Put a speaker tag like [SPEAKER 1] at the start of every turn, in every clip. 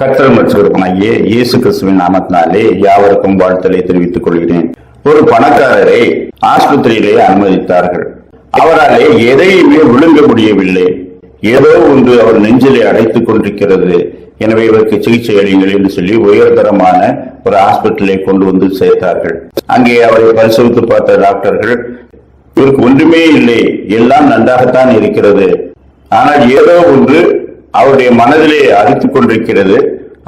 [SPEAKER 1] கர்த்தர் மற்றவர்களாகிய இயேசு கிறிஸ்துவின் நாமத்தினாலே யாவருக்கும் வாழ்த்தலை தெரிவித்துக் கொள்கிறேன். ஒரு பணக்காரரை ஆஸ்பத்திரியிலே அனுமதித்தார்கள். அவராலே எதையுமே விழுங்க முடியவில்லை. ஏதோ ஒன்று அவர் நெஞ்சிலே அடைத்துக் கொண்டிருக்கிறது. எனவே இவருக்கு சிகிச்சை அளியுங்கள் என்று சொல்லி உயர்தரமான ஒரு ஹாஸ்பிட்டலை கொண்டு வந்து சேர்த்தார்கள். அங்கே அவரை பரிசோதித்து பார்த்த டாக்டர்கள் இவருக்கு ஒன்றுமே இல்லை. எல்லாம் நன்றாகத்தான் இருக்கிறது. ஆனால் ஏதோ ஒன்று அவருடைய மனதிலே அரித்துக் கொண்டிருக்கிறது.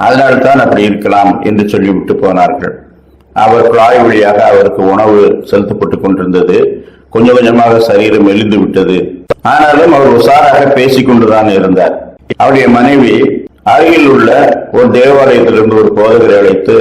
[SPEAKER 1] அதனால்தான் அப்படி இருக்கலாம் என்று சொல்லிவிட்டு போனார்கள். அவர் குழாய் வழியாக அவருக்கு உணவு செலுத்தப்பட்டுக் கொண்டிருந்தது. கொஞ்சம் கொஞ்சமாக சரீரம் மெலிந்து விட்டது. ஆனாலும் அவர் உஷாராக பேசிக் கொண்டுதான் இருந்தார். அவருடைய மனைவி அருகில் உள்ள ஒரு தேவாலயத்திலிருந்து ஒரு போதகரை அழைத்து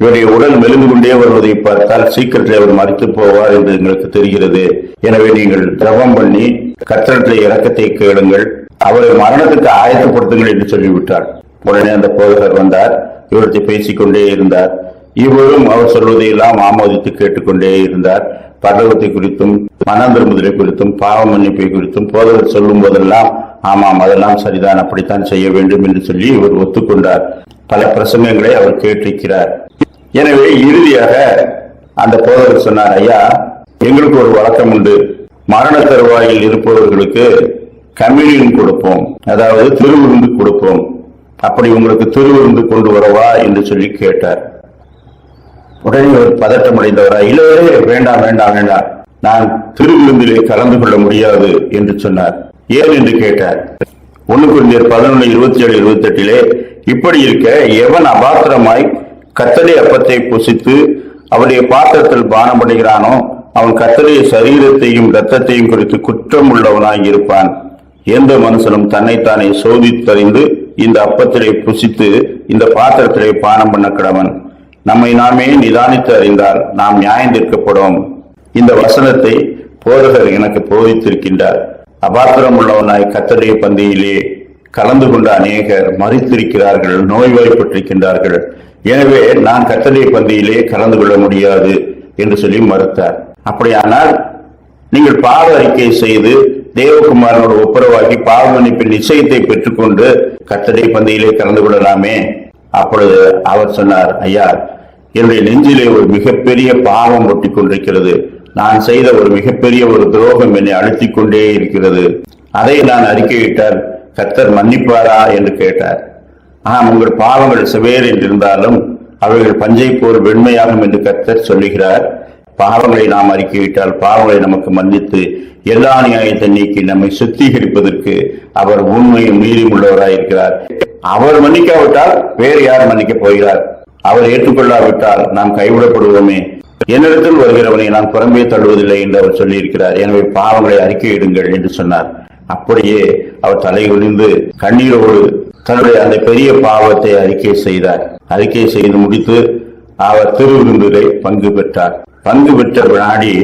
[SPEAKER 1] இவருடைய உடல் மெலிந்து கொண்டே வருவதை பார்த்தால் சீக்கிரத்தில் அவர் மறித்து போவார் என்று எங்களுக்கு தெரிகிறது. எனவே நீங்கள் திரவம் பண்ணி கத்திரத்தில் இறக்கத்தை கேளுங்கள். அவரை மரணத்துக்கு ஆயத்தப்படுத்துங்கள் என்று சொல்லிவிட்டார். உடனே அந்த போதகர் வந்தார். இவர்கிட்ட பேசிக்கொண்டே இருந்தார். இவரும் அவர் சொல்வதையெல்லாம் ஆமோதித்து கேட்டுக்கொண்டே இருந்தார். பரலோகத்தை குறித்தும் மனம் திரும்புதலை குறித்தும் பாவ மன்னிப்பை குறித்தும் போதகர் சொல்லும் போதெல்லாம் ஆமாம் அதெல்லாம் சரிதான் அப்படித்தான் செய்ய வேண்டும் என்று சொல்லி இவர் ஒத்துக்கொண்டார். பல பிரசங்கங்களை அவர் கேட்டிருக்கிறார். எனவே இறுதியாக அந்த போதகர் சொன்னார் ஐயா எங்களுக்கு ஒரு வழக்கம் உண்டு. மரண தருவாயில் இருப்பவர்களுக்கு கம்யூனியன் கொடுப்போம். அதாவது திருவிருந்து கொடுப்போம். அப்படி உங்களுக்கு திருவிருந்து கொண்டு வரவா என்று சொல்லி கேட்டார். உடனே ஒரு பதட்டம் அடைந்தவரா இல்லவே வேண்டாம் வேண்டாம் வேண்டாம். நான் திருவிருந்திலே கலந்து கொள்ள முடியாது என்று சொன்னார். ஏன்? என்று கேட்டார். ஒண்ணு குறிஞர் பதினொன்று இருபத்தி ஏழு இருபத்தி எட்டிலே இப்படி இருக்க எவன் அபாத்திரமாய் கத்தலை அப்பத்தை புசித்து அவருடைய பாத்திரத்தில் பானம் அடைகிறானோ அவன் கத்தடைய சரீரத்தையும் ரத்தத்தையும் குறித்து குற்றம் உள்ளவனாய் இருப்பான். எந்த மனுஷனும் தன்னைத்தானே சோதித்தறிந்து இந்த அப்பத்திலே புசித்து இந்த பாத்திரத்திலே பானம் பண்ண கிடவன் நம்மை நாமே நிதானித்து அறிந்தால் நாம் நியாயம் தீர்க்கப்படும். இந்த வசனத்தை போதகர் எனக்கு போதித்திருக்கின்றார். அபாத்திரம் உள்ளவனாய் கத்தடைய பந்தியிலே கலந்து கொண்ட அநேகர் மறித்திருக்கிறார்கள் நோய்வாய்ப்பட்டிருக்கின்றார்கள் எனவே நான் கத்தடைய பந்தியிலே கலந்து கொள்ள முடியாது என்று சொல்லி மறுத்தார். அப்படியானால் நீங்கள் பாவ அறிக்கை செய்து தேவகுமாரனோடு ஒப்புரவாக்கி பாவ மன்னிப்பின் நிச்சயத்தை பெற்றுக்கொண்டு கத்தடை பந்தியிலே கலந்து கொள்ளலாமே. அப்பொழுது அவர் சொன்னார் ஐயா என்னுடைய நெஞ்சிலே ஒரு மிகப்பெரிய பாவம் ஒட்டி கொண்டிருக்கிறது நான் செய்த ஒரு மிகப்பெரிய ஒரு துரோகம் என்னை அழுத்திக் கொண்டே இருக்கிறது. அதை நான் அறிக்கையிட்டால் கத்தர் மன்னிப்பாரா? என்று கேட்டார். ஆனால் உங்கள் பாவங்கள் செவேர் என்றிருந்தாலும் அவர்கள் பஞ்சை போர் வெண்மையாகும் என்று கத்தர் சொல்லுகிறார். பாவங்களை நாம் அறிக்கையிட்டால் பாவங்களை நமக்கு மன்னித்து எல்லா நியாயத்தை நீக்கி நம்மை சுத்திகரிப்பதற்கு அவர் உண்மையும் மீறியும் உள்ளவராயிருக்கிறார் அவர் மன்னிக்காவிட்டால் வேறு யார் மன்னிக்கப் போகிறார்? அவர் ஏற்றுக்கொள்ளாவிட்டால் நாம் கைவிடப்படுவோமே. என்னிடத்தில் வருகிறவனை நான் புறம்பே தள்ளுவதில்லை என்று அவர் சொல்லியிருக்கிறார். எனவே பாவங்களை அறிக்கையிடுங்கள் என்று சொன்னார். அப்படியே அவர் தலை ஒளிந்து கண்ணீரோடு தன்னுடைய அந்த பெரிய பாவத்தை அறிக்கை செய்தார். அறிக்கை செய்து முடித்து அவர் திருவிருந்திலே பங்கு பெற்றார். பங்கு பெற்ற வினாடி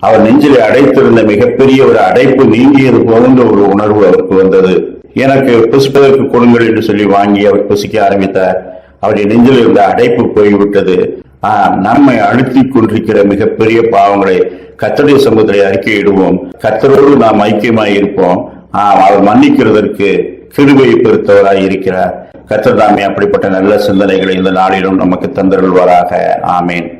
[SPEAKER 1] அவர் நெஞ்சிலே அடைத்திருந்த மிகப்பெரிய ஒரு அடைப்பு நீங்கியது போன்ற ஒரு உணர்வு அவருக்கு வந்தது. எனக்கு புசிப்பதற்கு கொடுங்கள் என்று சொல்லி வாங்கி அவர் புசிக்க ஆரம்பித்தார் அவருடைய நெஞ்சில் இருந்த அடைப்பு போய்விட்டது. நம்மை அழுத்திக் கொண்டிருக்கிற மிகப்பெரிய பாவங்களை கத்தடைய சமூகத்தை அறிக்கையிடுவோம். கத்தரோடு நாம் ஐக்கியமாய் இருப்போம். ஆஹ் அவர் மன்னிக்கிறதற்கு கிருபையை பெருத்தவராய் இருக்கிறார். கத்தர் தாமே அப்படிப்பட்ட நல்ல சிந்தனைகளை இந்த நாளிலும் நமக்கு தந்தருள்வாராக. ஆமேன்.